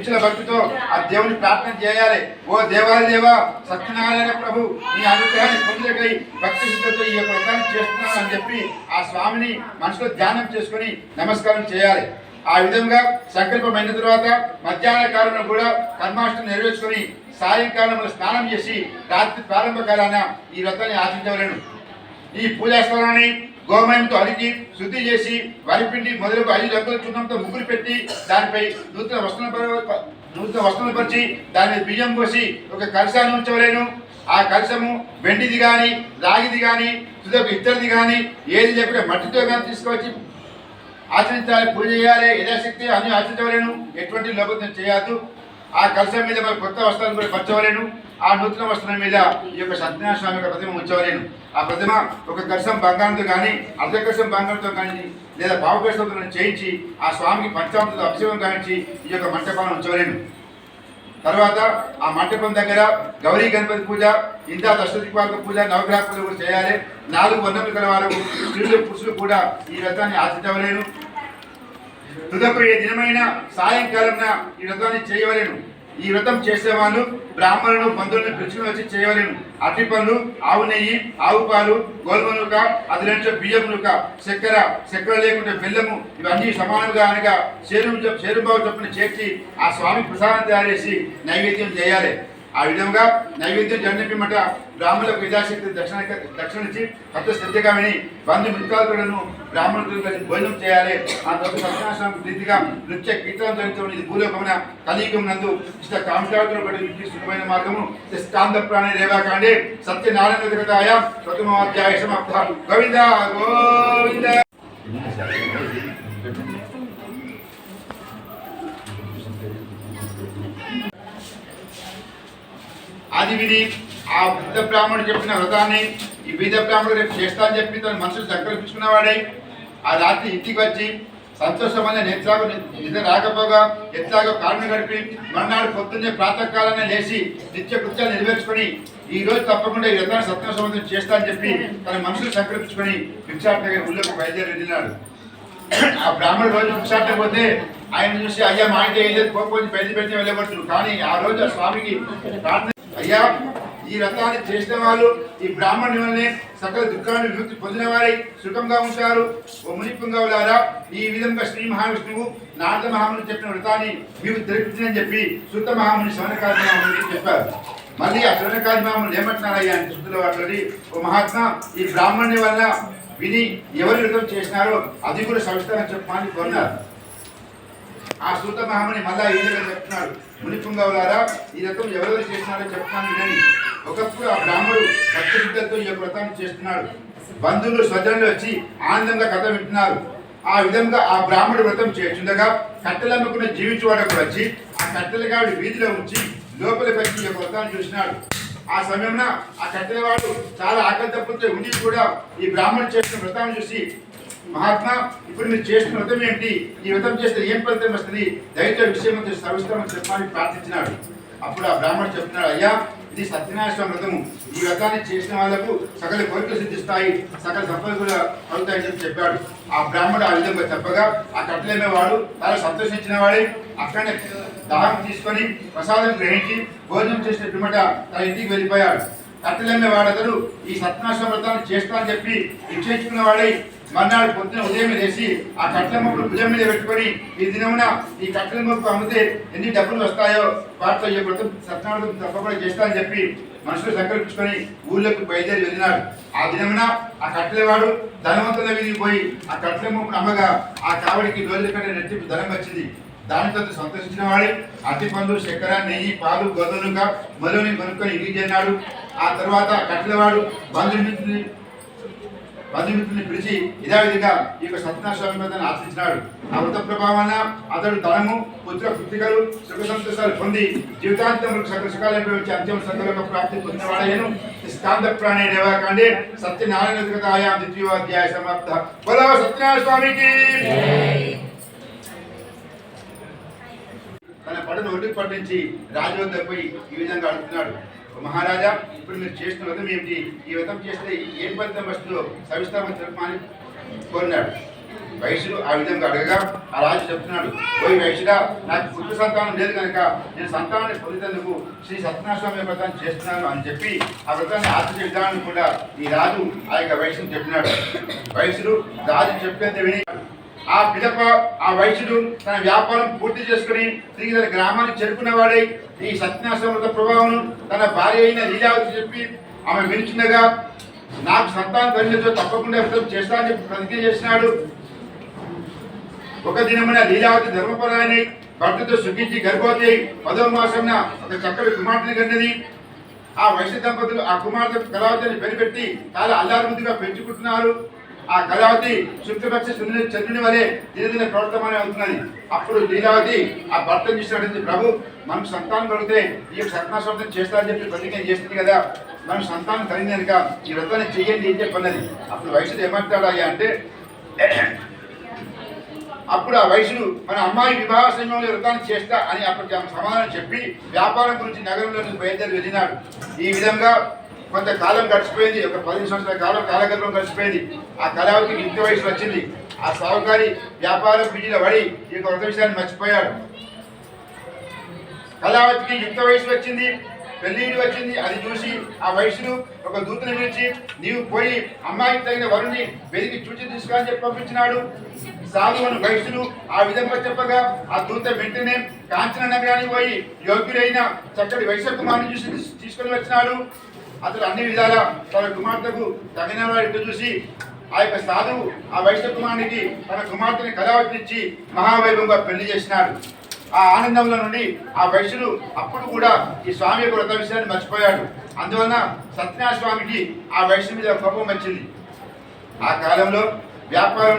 నిశ్చల భక్తితో ఆ దేవుని ప్రార్థన చేయాలి. ఓ దేవాది దేవ సత్యనారాయణ ప్రభు నీ అనుగ్రహాన్ని పొందకై భక్తి సిద్ధతో ఈ యొక్క వ్రతాన్ని చేస్తున్నాను అని చెప్పి ఆ స్వామిని మనసులో ధ్యానం చేసుకొని నమస్కారం చేయాలి. ఆ విధంగా సంకల్పమైన తర్వాత మధ్యాహ్న కాలంలో కూడా కర్మాష్టం నెరవేర్చుకొని సాయంకాలంలో స్నానం చేసి రాత్రి ప్రారంభ కాలాన ఈ వ్రతాన్ని ఆచరించవలను. ఈ పూజా స్థలాన్ని గోమయంతో అలికి శుద్ధి చేసి వరిపిండి మొదలగు ఐదు రంగుల చున్నంతో ముగ్గురు పెట్టి దానిపై నూతన వస్త్రం నూతన వస్త్రం పరిచి దాని బియ్యం పోసి ఒక కలశాన్ని ఉంచవలేను. ఆ కలశము వెండిది కానీ రాగిది కానీ తుదొక ఇద్దరిది కానీ ఏది లేకుండా మట్టితో కానీ తీసుకువచ్చి ఆచరించాలి పూజ చేయాలి యథాశక్తి అన్ని ఆచరించవలేను. ఎటువంటి లోపం చేయద్దు. ఆ కలశం మీద మరి కొత్త వస్త్రాలు కూడా పరచవలేను. ఆ నూతన వస్త్రం మీద ఈ యొక్క సత్యనారాయణ స్వామి యొక్క ప్రతిమ ఉంచవలేను. ఆ ప్రతిమ ఒక కలశం బంగారంతో కానీ అర్ధ కలశం బంగారంతో కానీ లేదా భావకలశంతో చేయించి ఆ స్వామికి పంచామృత అభిషేకం గావించి ఈ యొక్క మంటపాన్ని ఉంచవలేను. తర్వాత ఆ మంటపం దగ్గర గౌరీ గణపతి పూజ ఇందా దశదిక్పాలక పూజ నవగ్రహ పూజ కూడా చేయాలి. నాలుగు వర్ణములు గల వారు స్త్రీలు పురుషులు కూడా ఈ వ్రతాన్ని ఆశించవలేను తుదపై దినమైన సాయంకాలం ఈ వ్రతాన్ని చేయవలేను. ఈ వ్రతం చేసేవాళ్ళు బ్రాహ్మణులు బంధువులను పిలుచుకుని వచ్చి చేయవలేను అట్టి పనులు ఆవు నెయ్యి ఆవు పాలు గోల్మనుక అది బియ్యం నుక చక్కెర చక్కెర లేకుంటే బెల్లము ఇవన్నీ సమానంగా అనగా చేరు చేరుబావు చొప్పున చేర్చి ఆ స్వామి ప్రసాదం తయారు చేసి నైవేద్యం చేయాలి. ఆ విధంగా నైవేద్యం జన్మిమట బ్రాహ్మణులకు విధాశక్తి దక్షిణ దక్షిణ ఇచ్చి భక్త శ్రద్ధగా విని బంధు మిత్రాదులను బ్రాహ్మణులు భోజనం చేయాలి. ఆ తర్వాత సత్యనాశనం రీతిగా నృత్య కీర్తనం జరుగుతుంది ఇది భూలోకమైన కలియుగం నందు ఇష్ట కాంక్షాతులు పడి సుఖమైన మార్గము స్కాంద ప్రాణి రేవాకాండే సత్యనారాయణ జగతాయ ప్రథమాధ్యాయ సమాప్త గోవింద గోవింద. అది విని ఆ వృద్ధ బ్రాహ్మణుడు చెప్పిన వ్రతాన్ని ఈ బీద బ్రాహ్మణుడు రేపు చేస్తా అని చెప్పి తన మనసు సంకల్పించుకున్నవాడే ఆ రాత్రి ఇంటికి వచ్చి సంతోషమైన ఎట్లాగో నిద్ర రాకపోగా ఎత్తాగో కారణం గడిపి మర్నాడు పొద్దున్నే ప్రాతకాలాన్ని లేచి నిత్య కృత్యాలు నెరవేర్చుకొని ఈ రోజు తప్పకుండా ఈ వ్రతాన్ని సత్యసంబంధం చేస్తా అని చెప్పి తన మనసులు సంకల్పించుకొని భిక్షాటగా ఊళ్ళోకి బయలుదేరి వెళ్ళినాడు. ఆ బ్రాహ్మణుడు రోజు భిక్షాటం పోతే ఆయన చూసి అయ్యా మా ఇంటి ఏం లేదు పోకపోతే పెళ్ళి పెట్టి వెళ్ళబడుతున్నారు. కానీ ఆ రోజు ఆ స్వామికి ప్రార్థన అయ్యా ఈ వ్రతాన్ని చేసిన వాళ్ళు ఈ బ్రాహ్మణుని వల్లనే సకల దుఃఖాన్ని విముక్తి పొందిన వారై సుఖంగా ఉంటారు. ఓ మునిపుంగవులారా ఈ విధంగా శ్రీ మహావిష్ణువు నారద మహాముని చెప్పిన వ్రతాన్ని మీకు తెలిపించని చెప్పి సుత మహాముని శవనకాది మహాముని చెప్పారు. మళ్ళీ ఆ శవనకాది మహాముని ఏమంటున్నారయ్యా అంటే శుద్ధుల వాటిని ఓ మహాత్మా ఈ బ్రాహ్మణుని వల్ల విని ఎవరు వ్రతం చేసినారో అది కూడా సవిస్తారని చెప్పమని కోరినారు. ఆ సూత మహాముని మళ్ళా ఏం విధంగా చెప్తున్నాడు. మునిపుంగవులారా ఈ రకం ఎవరెవరు చేస్తున్నారో చెప్తాను వినని ఒకప్పుడు ఆ బ్రాహ్మడు భక్తితో ఈ యొక్క వ్రతాన్ని చేస్తున్నాడు. బంధువులు స్వజనులు వచ్చి ఆనందంగా కథ వింటున్నారు. ఆ విధంగా ఆ బ్రాహ్మడు వ్రతం చేస్తుండగా కట్టెలమ్ముకున్న జీవించేవాడు వచ్చి ఆ కట్టెలుగా వీధిలో ఉంచి లోపలికి వచ్చి ఈ వ్రతాన్ని చూసినాడు. ఆ సమయంలో ఆ కట్టెలవాడు చాలా ఆకలి తప్పులతో ఉండి కూడా ఈ బ్రాహ్మణుడు చేసిన వ్రతాన్ని చూసి మహాత్మా ఇప్పుడు మీరు చేసిన వ్రతం ఏంటి? ఈ వ్రతం చేస్తే ఏం ఫలితం వస్తుంది? దయతో విషయం సవిస్తామని చెప్పాలని ప్రార్థించినాడు. అప్పుడు ఆ బ్రాహ్మణుడు చెప్తున్నాడు అయ్యా ఇది సత్యనారాయణ వ్రతము. ఈ వ్రతాన్ని చేసిన వాళ్ళకు సకల కోరికలు సిద్ధిస్తాయి సకల సంపదలు కూడా కలుగుతాయని చెప్పి చెప్పాడు. ఆ బ్రాహ్మణుడు ఆ విధంగా చెప్పగా ఆ కట్టలేమేవాడు చాలా సంతోషించిన వాడే. అక్కడనే దాహం తీసుకొని ప్రసాదం గ్రహించి భోజనం చేసిన పిమ్మట తన ఇంటికి వెళ్ళిపోయాడు. కట్టలేమే వాడతడు ఈ సత్యనాశ వ్రతాన్ని చేస్తానని చెప్పి నిశ్చయించుకున్న వాడై మర్నాడు పొద్దున ఉదయం లేచి ఆ కట్టెల భుజం మీద పెట్టుకొని ఈ దినమున ఈ కట్టెల అమ్మితే ఎన్ని డబ్బులు వస్తాయో వాటితో ఈ వ్రతం సత్యనారాయణ తప్పకుండా చేస్తానని చెప్పి మనసులో సంకల్పించుకొని ఊళ్ళోకి బయలుదేరి వెళ్ళినాడు ఆ దినమున ఆ కట్టెలవాడు ధనవంతుల వీధికి పోయి ఆ కట్టెల అమ్మగా ఆ కావడికి రోజుల కంటే రెట్టింపు ధనం వచ్చింది. దానితో సంతోషించిన వాడే అతి పండు చక్కెర నెయ్యి పాలు గోధుమలుగా మరోని కొనుక్కొని ఇంటికి చేరినాడు. ఆ తర్వాత కట్టెలవాడు బంధుమిత్రుని బంధుమిత్రుల్ని పిలిచి యథావిధిగా ఈ యొక్క సత్యనాశ్వామి మీద ఆశించినాడు ఆ వ్రత ప్రభావాన అతడు ధనము పుత్ర పుత్రికలు సుఖ సంతోషాలు పొంది జీవితాంతం సకల సుఖాలపై వచ్చి అంతిమ సంకల్ప ప్రాప్తి పొందినవాడయ్యను స్కాంత ప్రాణి దేవాకాండే సత్యనారాయణ జగతాయా ద్వితీయోధ్యాయ సమాప్త. బలవ సత్యనారాయణ స్వామికి! తన పడను ఒడ్డుకు పట్టించి రాజు పోయి ఈ విధంగా అడుగుతున్నాడు. మహారాజా ఇప్పుడు మీరు చేసిన వ్రతం ఏమిటి? ఈ వ్రతం చేస్తే ఏం ఫలితం వస్తుందో సవిస్తామని చెప్పమని కోరినాడు. వైశ్యుడు ఆ విధంగా అడగగా ఆ రాజు చెప్తున్నాడు ఓ వైశ్యుడా నాకు పుత్ర సంతానం లేదు కనుక నేను సంతానాన్ని పొందేందుకు శ్రీ సత్యనారాయణ వ్రతాన్ని చేస్తున్నాను అని చెప్పి ఆ వ్రతాన్ని ఆచరించే విధానం కూడా ఈ రాజు ఆ యొక్క వైశ్యుడు చెప్పినాడు. వైశ్యుడు రాజు చెప్పేది విని ఆ పిదప ఆ వైశ్యుడు తన వ్యాపారం పూర్తి చేసుకుని తిరిగి తన గ్రామానికి చేరుకున్నవాడై ఈ సత్యనాశ్రమత ప్రభావం తన భార్య అయిన లీలావతి చెప్పి ఆమె వినిచుండగా నాకు సంతానం కలిగినతో తప్పకుండా వ్రతం చేస్తానని చెప్పి ప్రతిజ్ఞ చేసినాడు. ఒక దినమున లీలావతి ధర్మపరాయని భర్తతో సుఖించి గర్భవతి పదో పదవ మాసంన ఒక చక్కటి కుమార్తెని కన్నది. ఆ వైశ్య దంపతులు ఆ కుమార్తె కళావతిని పెరిపెట్టి చాలా అల్లారుముద్దుగా పెంచుకుంటున్నారు. ఆ కళావతి శుక్లపక్ష చంద్రుని చంద్రుని వలె దినదిన ప్రవర్తమానం అవుతున్నది. అప్పుడు లీలావతి ఆ భర్త చూసినట్టు ప్రభు మనకు సంతానం కలిగితే ఈ యొక్క సత్నాశ్వర్తం చేస్తారని చెప్పి ప్రతిజ్ఞ చేస్తుంది కదా. మనం సంతానం కలిగింది కనుక ఈ వ్రతాన్ని చేయండి అని చెప్పన్నది అప్పుడు వైశ్యుడు ఏమంటాడా అంటే అప్పుడు ఆ వయసులు మన అమ్మాయి వివాహ సమయంలో వ్రతాన్ని చేస్తా అని అప్పటికి ఆమె సమాధానం చెప్పి వ్యాపారం గురించి నగరంలో బయలుదేరి వెళ్ళినాడు. ఈ విధంగా కొంతకాలం గడిచిపోయింది ఒక పది సంవత్సరాల కాలం కాలగర్భం గడిచిపోయింది. ఆ కళావతికి ఇంటి వయసు వచ్చింది. ఆ సాహుకారి వ్యాపారం బిజీలో పడి ఈ కొత్త విషయాన్ని మర్చిపోయాడు. కళావతికి యుక్త వయసు వచ్చింది పెళ్ళిడి వచ్చింది అది చూసి ఆ వయసును ఒక దూతను పిలిచి నీవు పోయి అమ్మాయికి తగిన వరుణ్ణి వెతికి చూచి తీసుకుని చెప్పి పంపించినాడు. సాధువును వయసును ఆ విధంగా చెప్పగా ఆ దూత వెంటనే కాంచన నగరానికి పోయి యోగ్యుడైన చక్కటి వైశ్య కుమారుని చూసి తీసుకొని వచ్చినాడు. అతడు అన్ని విధాలా తన కుమార్తెకు తగిన వాడితో చూసి ఆ యొక్క సాధువు ఆ వైష్ణవ కుమారునికి తన కుమార్తెని కళావతినిచ్చి మహావైభవంగా పెళ్ళి చేసినాడు. ఆ ఆనందంలో నుండి ఆ వైశ్యుడు అప్పుడు కూడా ఈ స్వామి యొక్క వ్రత విషయాన్ని మర్చిపోయాడు. అందువలన సత్యనారాయణ స్వామికి ఆ వైశ్యుడి మీద కోపం వచ్చింది. ఆ కాలంలో వ్యాపారం